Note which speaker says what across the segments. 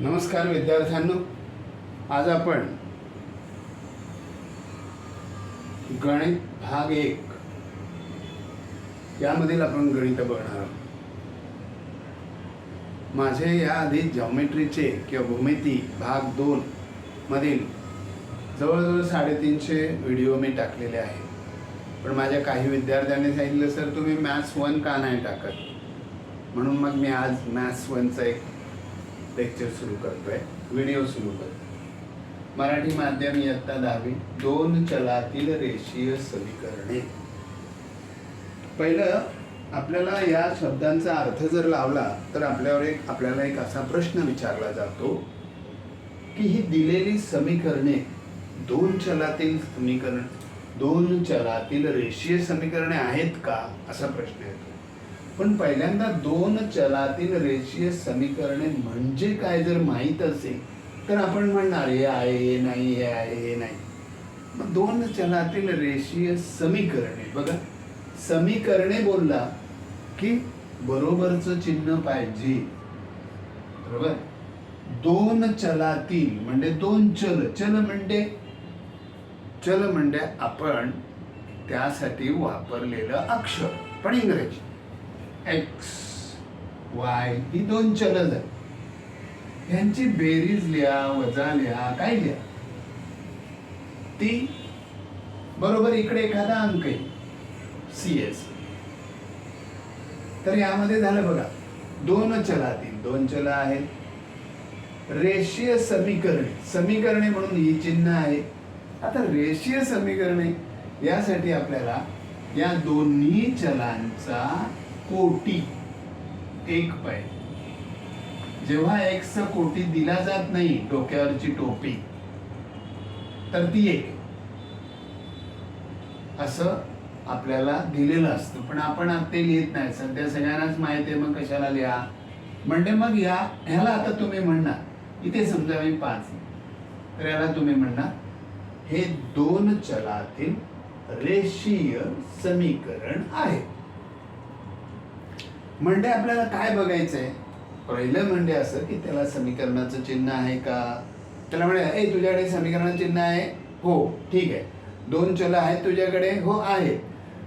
Speaker 1: नमस्कार विद्यार्थ्यांनो आज आपण गणित भाग एक यामधील आपण गणित बघणार आहोत. माझे याआधी जॉमेट्रीचे किंवा भूमिती भाग दोन मधील जवळजवळ साडेतीनशे व्हिडिओ मी टाकलेले आहेत. पण माझ्या काही विद्यार्थ्यांनी सांगितलं सर तुम्ही मॅथ्स वन का नाही टाकत? म्हणून मग मी आज मॅथ्स वनचा एक लेक्चर सुरू करतोय. व्हिडिओ सुरू करतोय. मराठी माध्यम इयत्ता दहावी दोन चलातील रेषीय समीकरणे. पहिलं आपल्याला या शब्दांचा अर्थ जर लावला तर आपल्यावर एक आपल्याला एक असा प्रश्न विचारला जातो की ही दिलेली समीकरणे दोन चलातील समीकरण दोन चलातील रेषीय समीकरणे आहेत का? असा प्रश्न येतो. पण पहिल्यांदा दोन चलातील रेषीय समीकरणे म्हणजे काय जर माहीत असेल तर आपण म्हणणार हे आहे हे नाही हे आहे हे नाही. मग दोन चलातील रेषीय समीकरणे बघा. समीकरणे बोलला की बरोबरचं चिन्ह पाहिजे. बरोबर? दोन चलातील म्हणजे दोन चल चल म्हणजे? चल म्हणजे आपण त्यासाठी वापरलेलं अक्षर पण इंग्रजी. एक्स वाय ही दोन चल आहेत. ह्यांची बेरीज लिहा वजा लिहा काय लिहा? ती बरोबर इकडे एखादा अंक आहे. सी एस तर यामध्ये झालं बघा दोन चलातील दोन चल आहेत. रेषीय समीकरणे समीकरणे म्हणून ही चिन्ह आहे. आता रेषीय समीकरणे यासाठी आपल्याला या दोन्ही चलांचा कोटी एक पै जेव्हा एक्स कोटी दिला जात नाही डोक्यावरची टोपी तर ती एक. असं आपल्याला दिलेलं असतं. पण आपण आता ते लिहित नाही. सध्या सगळ्यांनाच माहिती आहे मग कशाला लिहा? म्हणजे मग या ह्याला आता तुम्ही म्हणणार. इथे समजा मी पाच तर याला तुम्ही म्हणणार हे दोन चलातील रेषीय समीकरण आहे. म्हणजे आपल्याला काय बघायचंय? पहिलं म्हणजे असं की त्याला समीकरणाचं चिन्ह आहे का? त्याला म्हणे ए तुझ्याकडे समीकरणाचं चिन्ह आहे. हो ठीक आहे. दोन चल आहेत तुझ्याकडे? हो आहे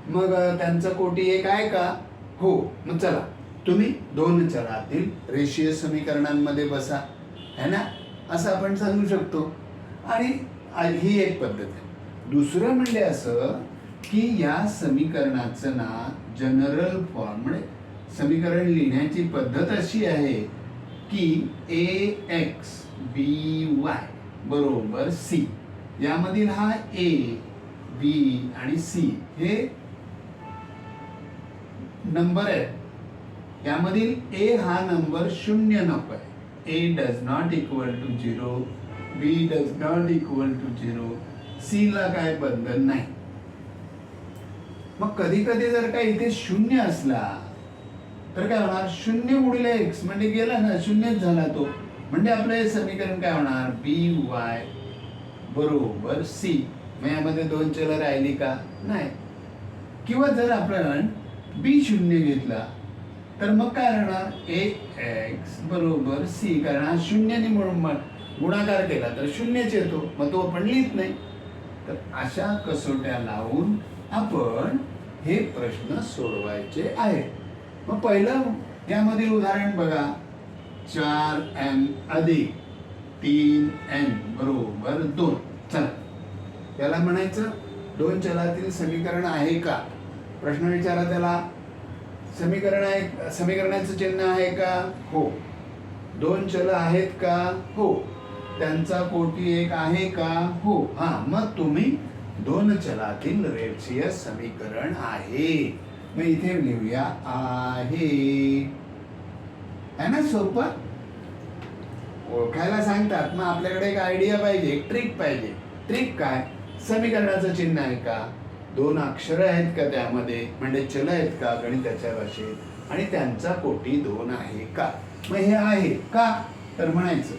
Speaker 1: मग त्यांचं कोटी एक आहे का? हो. मग चला. तुम्ही दोन चलातील रेषीय समीकरणांमध्ये बसा. है ना? असं आपण सांगू शकतो. आणि ही एक पद्धत आहे. दुसरं म्हणजे असं की या समीकरणाचं ना जनरल फॉर्म म्हणजे समीकरण लिहिण्याची पद्धत अशी आहे की ए एक्स बी वाय बरोबर सी यामधील हा ए बी आणि सी हे नंबर आहे यामधील ए हा नंबर शून्य नको आहे. A does not equal to zero B does not equal to zero C ला काय बंधन नाही. मग कधी कधी जर का इथे शून्य असला तर काय होणार? शून्य गुणिले एक्स म्हणजे गेला ना शून्यच झाला तो. म्हणजे आपलं हे समीकरण काय होणार? बी वाय बरोबर सी मग यामध्ये दोन चल राहिली का? नाही. किंवा जर आपण बी शून्य घेतला तर मग काय राहणार? ए एक्स बरोबर सी कारण हा शून्याने म्हणून गुणाकार केला तर शून्यच येतो. मग तो आपण लिहित नाही. तर अशा कसोट्या लावून आपण हे प्रश्न सोडवायचे आहेत. मग पहिलं यामधील उदाहरण बघा. चार एन अधिक तीन एन बरोबर दोन. चला. त्याला म्हणायचं दोन चलातील समीकरण आहे का? प्रश्न विचारा त्याला. समीकरण आहे समीकरणाचं चिन्ह आहे का? हो. दोन चल आहेत का? हो. त्यांचा कोटी एक आहे का? हो. हा मग तुम्ही दोन चलातील रेषीय समीकरण आहे. मग इथे लिहूया आहे. है ना सोपं? ओळखायला सांगतात. मग आपल्याकडे एक आयडिया पाहिजे एक ट्रिक पाहिजे. ट्रिक काय? समीकरणाचं चिन्ह आहे का? दोन अक्षर आहेत का त्यामध्ये? म्हणजे चल आहेत का गणिताच्या भाषेत? आणि त्यांचा कोटी दोन आहे का? मग हे आहे का? तर म्हणायचं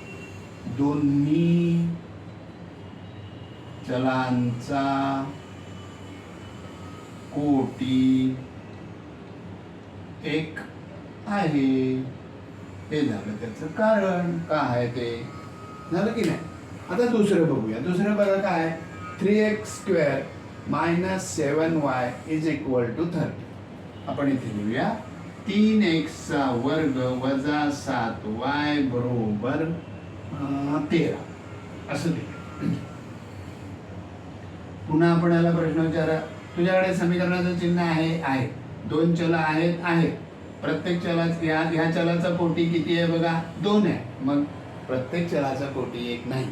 Speaker 1: दोन्ही चलांचा कोटी एक आहे. हे झालं त्याचं कारण का आहे ते? झालं की नाही? आता दुसरं बघूया. दुसरं बघा काय? Three X square minus seven Y is equal to thirty आपण इथे लिहूया. तीन एक्सचा वर्ग वजा सात वाय बरोबर तेरा. असं लिहूया. पुन्हा आपण याला प्रश्न विचारा. तुझ्याकडे समीकरणाचं चिन्ह आहे? आहे. दोन चल आहेत आहेत. प्रत्येक चलाच या ह्या चलाचा कोटी किती आहे बघा? दोन आहे. मग प्रत्येक चलाचा कोटी एक नाही.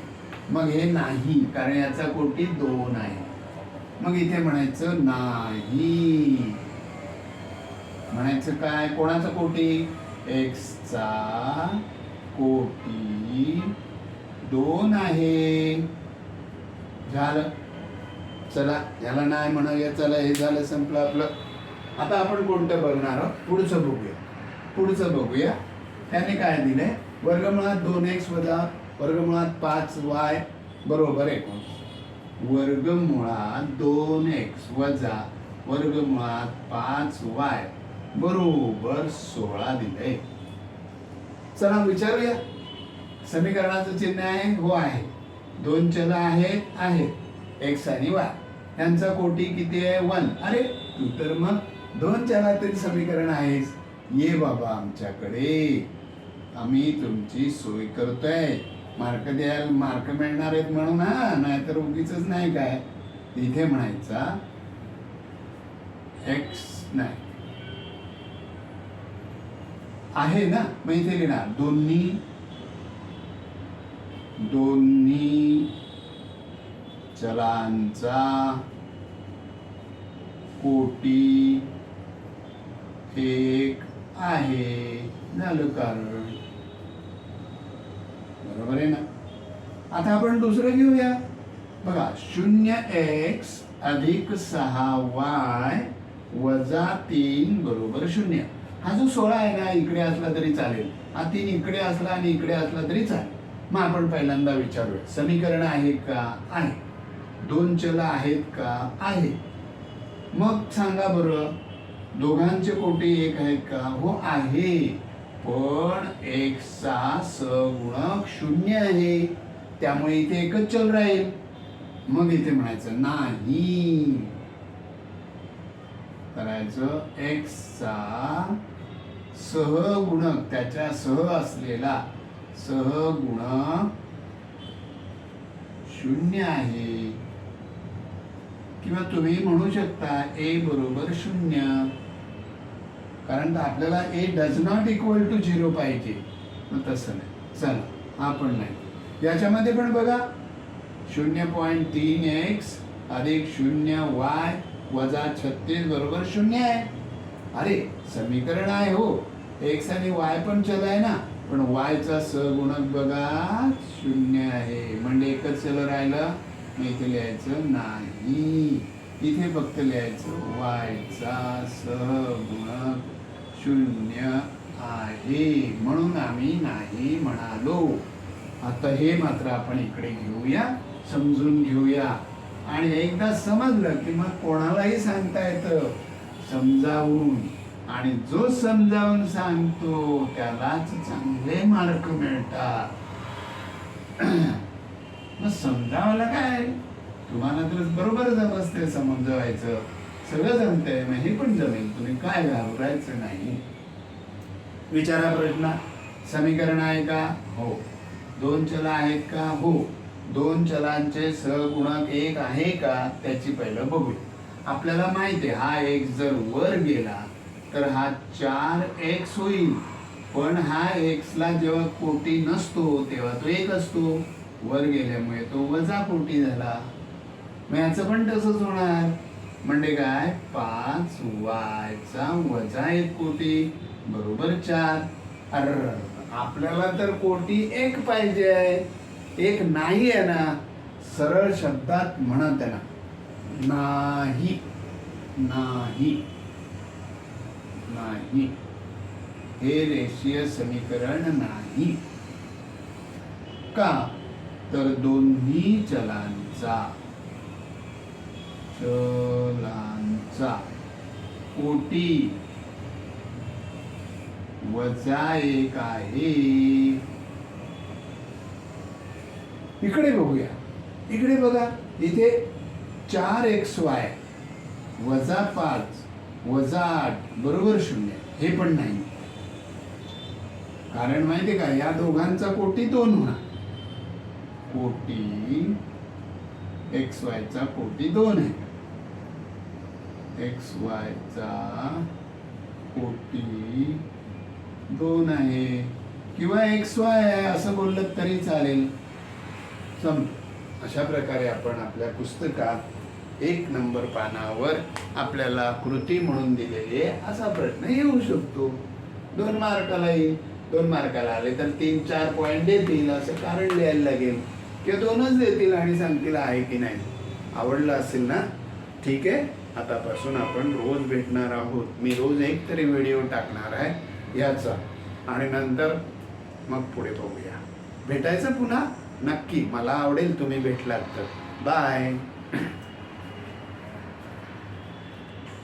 Speaker 1: मग हे नाही कारण याचा कोटी दोन आहे. मग इथे म्हणायचं नाही. म्हणायचं काय? कोणाचा कोटी? एक्सचा कोटी दोन आहे. झालं. चला याला नाही म्हणूया चला हे झालं संपलं आपलं. आता आपण कोणतं बघणार आहोत? पुढचं बघूया. पुढचं बघूया. त्याने काय दिलंय? वर्गमुळात दोन एक्स वजा वर्गमुळात पाच वाय बरोबर एकोणीस वर्गमुळात दोन एक्स वजा वर्गमुळात पाच वाय बरोबर सोळा दिलंय. चला विचारूया. समीकरणाचं चिन्ह आहे हो आहे. दोन चल आहेत आहेत. एक्स आणि वाय. त्यांचा कोटी किती आहे? वन. अरे तू तर मग दोन चलातील समीकरण आहेस ये बाबा आमच्याकडे. आम्ही तुमची सोय करतोय. मार्क द्यायला मार्क मिळणार आहेत म्हणून हा नाहीतर उगीच नाही काय. इथे म्हणायचा एक्स नाही. आहे ना? मग इथे लिहिणार दोन्ही दोन्ही चलांचा कोटी एक आहे. झालं कारण. बरोबर आहे ना? आता आपण दुसरं घेऊया. बघा शून्य एक्स अधिक सहा वाय वजा तीन बरोबर शून्य. हा जो सोळा आहे ना इकडे असला तरी चालेल. हा तीन इकडे असला आणि इकडे असला तरी चालेल. मग आपण पहिल्यांदा विचारूया समीकरण आहे का? आहे दोन चल आहेत का? आहे मग सांगा बरं दोघांचे कोटी एक आहेत का? हो आहे. पण एकचा सगुणक शून्य आहे. त्यामुळे इथे एकच चल राहील. मग इथे म्हणायचं नाही. करायचं एक्सचा सहगुणक त्याच्या सह असलेला सहगुणक शून्य आहे. किंवा तुम्ही म्हणू शकता ए बरोबर शून्य. कारण आपल्याला A does not equal to zero पाहिजे. मग तसं नाही. चला हा पण नाही. याच्यामध्ये पण बघा शून्य पॉईंट तीन एक्स अधिक शून्य वाय वजा छत्तीस बरोबर शून्य आहे. अरे समीकरण आहे हो. एक्स आणि वाय पण चल आहे ना. पण वायचा सगुणक बघा शून्य आहे. म्हणजे एकच चल राहिलं. मग इथे लिहायचं नाही. इथे फक्त लिहायचं वायचा सगुणक शून्य आहे. म्हणून आम्ही नाही म्हणालो. आता हे मात्र आपण इकडे घेऊया समजून घेऊया. आणि एकदा समजलं की मग कोणालाही सांगता येतं. समजावून. आणि जो समजावून सांगतो त्यालाच चांगले मार्क मिळतात. मग समजावलं काय? तुम्हाला तर बरोबर जमसते समजवायचं. सगळं जमतंय मग हे पण जमेल तुम्ही काय घाबरायचं नाही. विचारा प्रश्न. समीकरण आहे का? हो. दोन चल आहेत का? हो. दोन चलांचे सहगुणक एक आहे का? त्याची पहिलं बघूया आपल्याला माहिती आहे हा एक जर वर गेला तर हा चार एक्स होईल. पण हा एक्सला जेव्हा कोटी नसतो तेव्हा तो एक असतो. वर गेल्यामुळे तो वजा कोटी झाला. मग याचं पण तसंच होणार. म्हणजे काय? पाच वायचा वजा एक कोटी. बरोबर चार. अर आपल्याला तर कोटी एक पाहिजे आहे. एक नाही आहे ना सरळ शब्दात म्हणा त्यांना नाही नाही नाही. हे रेषीय समीकरण नाही. का? तर दोन्ही चलांचा. अक्षरांचा कोटी. वजा एक आहे. इकडे बघूया. इकडे बघा. इथे चार एक्स वाय वजा पाच वजा आठ बरोबर शून्य. हे पण नाही. कारण माहिती का या दोघांचा कोटी दोन होणार. कोटी एक्स वायचा कोटी दोन आहे. एक्स वायचा कोटी दोन आहे. किंवा एक्स वाय आहे असं बोललं तरी चालेल. सम अशा प्रकारे आपण आपल्या पुस्तकात एक नंबर पानावर आपल्याला कृती म्हणून दिलेली आहे असा प्रश्न येऊ शकतो. दोन मार्काला येईल. दोन मार्काला आले तर तीन चार पॉईंट देतील असं कारण लिहायला लागेल. किंवा दोनच देतील आणि सांगतील आहे की नाही. आवडलं असेल ना? ठीक आहे? आतापासून आपण रोज भेटणार आहोत. मी रोज एक तरी व्हिडिओ टाकणार आहे याचा. आणि नंतर मग पुढे बघूया. भेटायचं पुन्हा? नक्की. मला आवडेल तुम्ही भेटलात तर. बाय